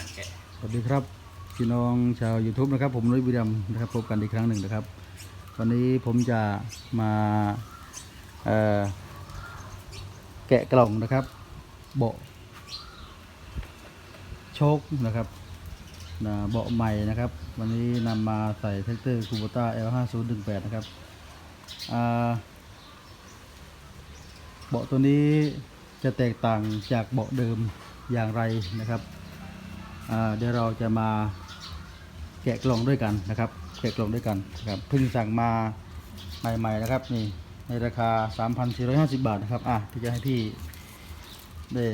นังแกะสวัสดีครับพี่น้องชาว YouTube นะครับ ผมนุ้ยบุรีรัมนะครับพบกันอีกครั้งหนึ่งนะครับ วันนี้ผมจะมาแกะกล่องนะครับเบาะโชคนะครับเบาะใหม่นะครับ วันนี้นำมาใส่แท็กเตอร์คูโบต้า L5018 นะครับเบาะตัวนี้จะแตกต่างจากเบาะเดิมอย่างไรนะครับ เดี๋ยวเราจะมาแกะกล่องด้วยกันนะครับ แกะกล่องด้วยกันนะครับเพิ่งสั่งมาใหม่ๆนะครับนี่ในราคา 3,450 บาทนะครับอะที่จะให้พี่ได้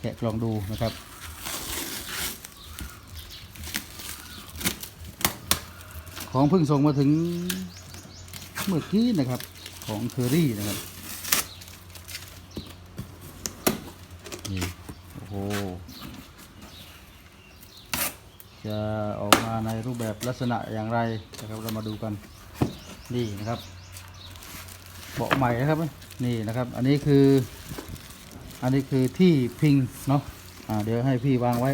แกะกล่องดูนะครับของเพิ่งส่งมาถึงเมื่อกี้นะครับของเคอรี่นะครับนี่โอ้โห จะออกมาในรูปแบบลักษณะอย่างไรนะครับเรามาดูกันนี่นะครับ เบาะใหม่นะครับนี่นะครับ อันนี้คือ อันนี้คือที่พิงเนาะอ่าเดี๋ยวให้พี่วางไว้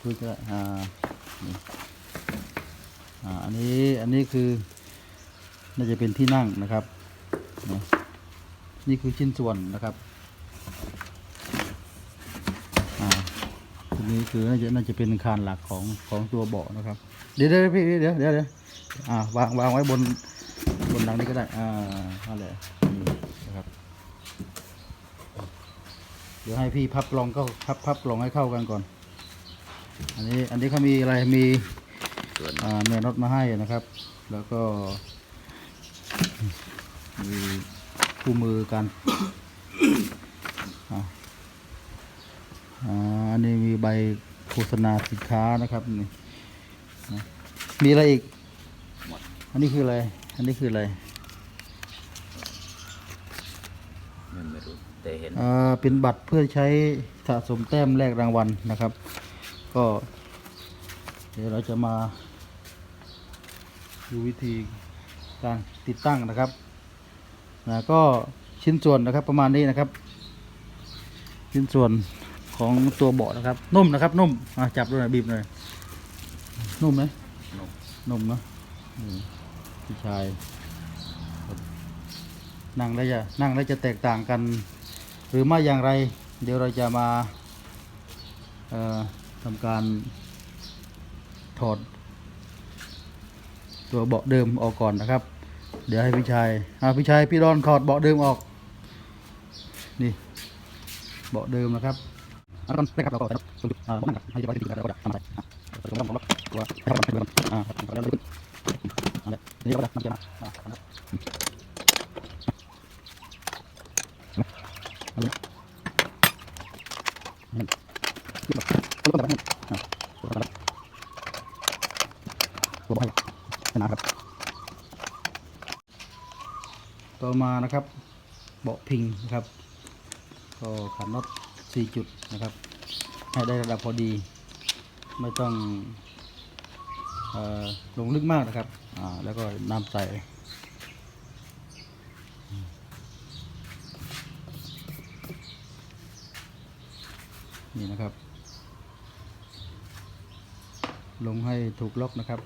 คือจะอ่าอ่าอันนี้อันนี้คือน่าจะเป็นที่นั่งนะครับ นี่คือชิ้นส่วนนะครับอ่า ตัว นี้คือน่าจะน่าจะเป็นคานหลักของของตัวเบาะนะครับ เดี๋ยวเดี๋ยวพี่เดี๋ยวเดี๋ยวเดี๋ยวอ่าวางวางไว้บนบนหลังนี้ก็ได้อ่านั่นแหละนี่นะครับ เดี๋ยวให้พี่พับกลองก็พับพับกลองให้เข้ากันก่อน อันนี้อันนี้เขามีอะไรมีอ่าเนื้อน็อตมาให้นะครับ แล้วก็มีคู่มือกันอ่า อ่าอันนี้มีใบโฆษณาสินค้านะครับนี่นะมีอะไรอีกหมดอันนี้คืออะไร อันนี้คืออะไรมันไม่รู้แต่เห็นอ่าเป็นบัตรเพื่อใช้สะสมแต้มแลกรางวัลนะครับ ก็ เดี๋ยวเราจะมาดูวิธีการติดตั้งนะครับนะก็ชิ้นส่วนนะครับประมาณนี้นะครับ ชิ้นส่วน ของตัวเบาะนะครับ นุ่มนะครับ นุ่มอะจับด้วยหน่อยบีบหน่อยนุ่มไหมนุ่มเนอะพี่ชายนั่งแล้วจะนั่งแล้วจะแตกต่างกัน หรือไม่อย่างไร เดี๋ยวเราจะมาทำการถอด ตัวเบาะเดิมออกก่อนนะครับ เดี๋ยวให้พี่ชายอ่าพี่ชายพี่ดอนถอดเบาะเดิมออก นี่เบาะเดิมนะครับ เอาก่อนได้ครับเราก็ใส่ตรงจุดอ่าเบาะนั่งครับให้เรียบร้อยที่เราก็จะทำอะไรอะตรงนั้นผมล็อกตัวให้เราทำเดิมอ่าครับแล้อันนี้นี่ก็จะมันจะมาอ่าครับอันนี้นี่ที่แบบตัวแบบนี้อ่าตัวแบบตัวแบบให้นะครับต่อมานะครับ เบาะพิงนะครับ ก็ขันน็อต 4จุดนะครับ ให้ได้ระดับพอดี ไม่ต้องอลงลึกมากนะครับอ่าแล้วก็น้ำใส่นี่นะครับ ลงให้ถูกล็อกนะครับ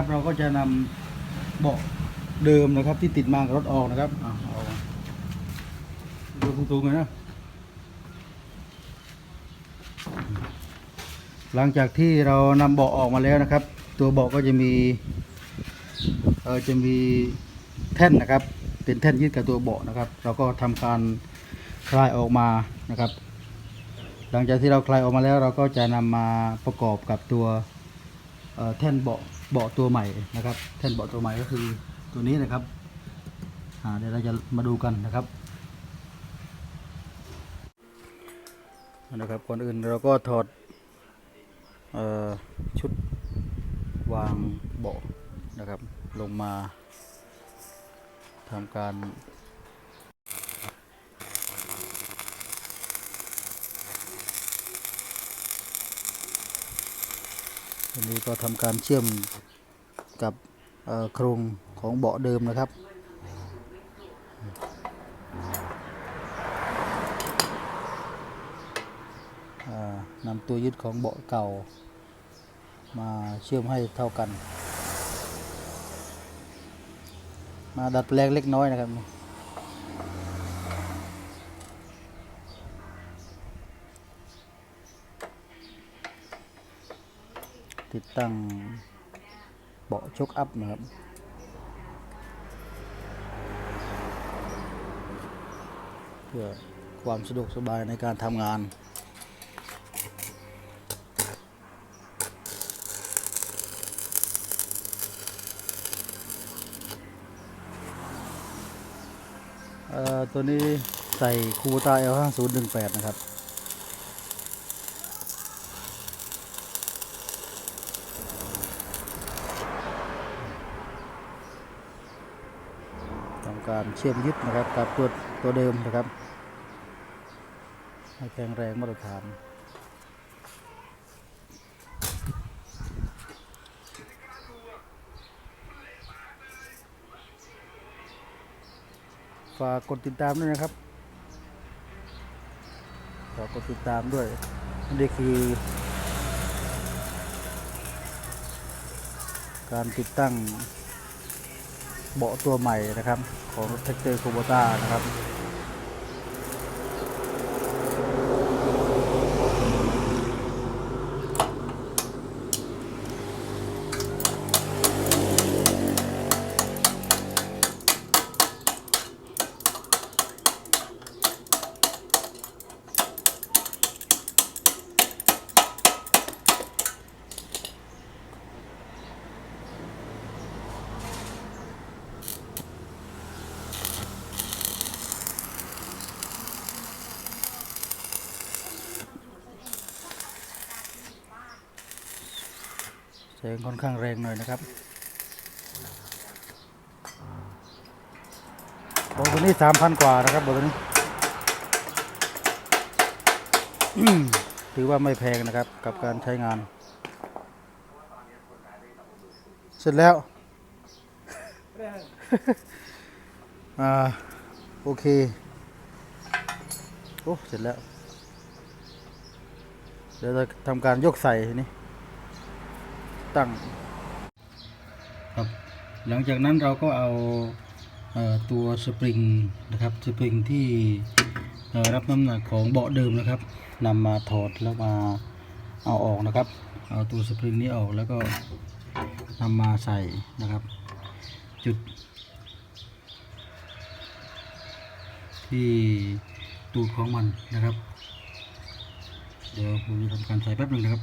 เอาละครับ เราก็จะนำเบาะเดิมนะครับ ที่ติดมากับรถออกนะครับอ่าเออกมาดูตุงๆเลยนะหลังจากที่เรานำเบาะออกมาแล้วนะครับ ตัวเบาะก็จะมีเออจะมีแท่นนะครับ เป็นแท่นยึดกับตัวเบาะนะครับ เราก็ทำการคลายออกมานะครับ หลังจากที่เราคลายออกมาแล้ว เราก็จะนำมาประกอบกับตัวแท่นเบาะ เบาะตัวใหม่นะครับ แท่นเบาะตัวใหม่ก็คือตัวนี้นะครับเดี๋ยวเราจะมาดูกันนะครับนะครับก่อนอื่นเราก็ถอดออชุดวางเบาะนะครับ ลงมาทำการ วนี้ก็ทำการเชื่อมกับโครงของเบาะเดิมนะครับนำตัวยึดของเบาะเก่า มาเชื่อมให้เท่ากัน มาดัดแปลงเล็กน้อยนะครับ ติดตั้งเบาะชกอัพนะครับเพื่อความสะดวกสบายในการทำงานตัวนี้ใส่คูโบต้า L5018 นะครับ การเชื่อมยึดนะครับกับตัวตัวเดิมนะครับให้แข็งแรงมาตรฐานฝากกดติดตามด้วยนะครับฝากกดติดตามด้วยนี่คือ การติดตั้ง เบาะตัวใหม่นะครับ ของรถแท็กเตอร์โคโบต้านะครับ แสงค่อนข้างแรงหน่อยนะครับโบตัวนี้สามพันกว่านะครับโบตัวนี้ ถือว่าไม่แพงนะครับกับการใช้งาน เสร็จแล้วอ่าโอเค โอ้ เสร็จแล้ว เดี๋ยวจะทำการยกใส่ทีนี้ ตั้งครับหลังจากนั้นเราก็เอาเอ่อตัวสปริงนะครับสปริงที่รับน้ำหนักของเบาะเดิมนะครับนำมาถอดแล้วมาเอาออกนะครับ เอาตัวสปริงนี้ออกแล้วก็นำมาใส่นะครับ จุด ที่ตูดของมันนะครับ เดี๋ยวผมจะทำการใส่แป๊บหนึงนะครับ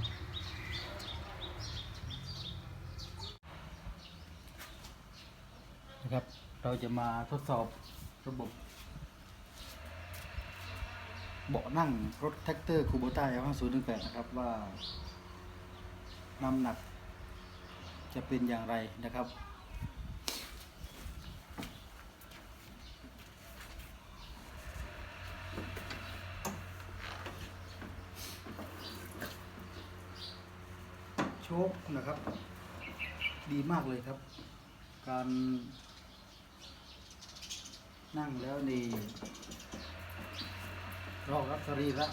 นะครับ เราจะมาทดสอบระบบ เบาะนั่งรถแท็กเตอร์คูโบต้า L5018 นะครับว่าน้ำหนักจะเป็นอย่างไรนะครับ โชคนะครับ ดีมากเลยครับ การ นั่งแล้วนี่รอบรับสรีระ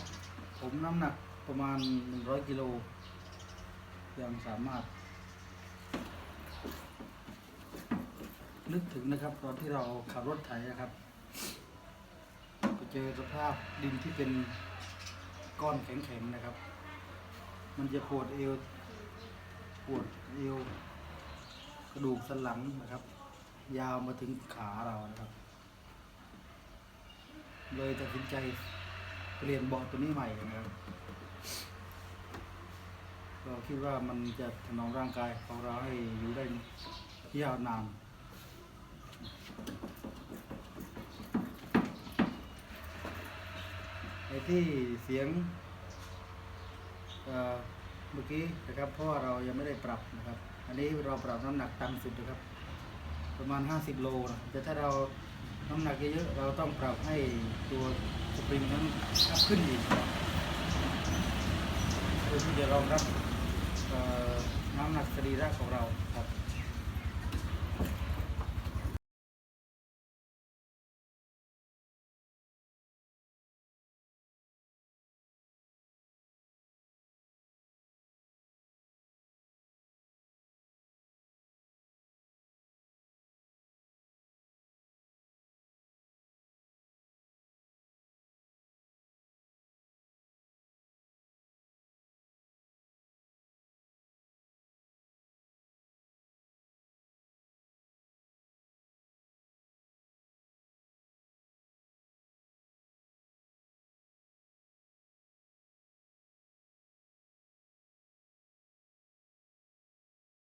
ผมน้ำหนักประมาณ 100 กิโล ยังสามารถ นึกถึงนะครับ ตอนที่เราขับรถไถนะครับไปเจอสภาพดินที่เป็นก้อนแข็งๆนะครับ มันจะปวดเอวปวดเอวกระดูกสันหลังนะครับ ยาวมาถึงขาเรานะครับ เลยตัดสินใจเปลี่ยนเบาะตัวนี้ใหม่นะครับเราคิดว่ามันจะถนอมร่างกายของเราให้อยู่ได้ยาวนานไอ้ที่เสียงเอ่อเมื่อกี้นะครับเพราะว่าเรายังไม่ได้ปรับนะครับ อันนี้เราปรับน้ำหนักต่ำสุดนะครับ ประมาณ 50 โลนะแต่ถ้าเรา น้ำหนักเยอะๆเราต้องปรับให้ตัวสปริงนั้นอัพขึ้นอีกเพื่อที่จะรองรับน้ำหนักสรีระของเราครับ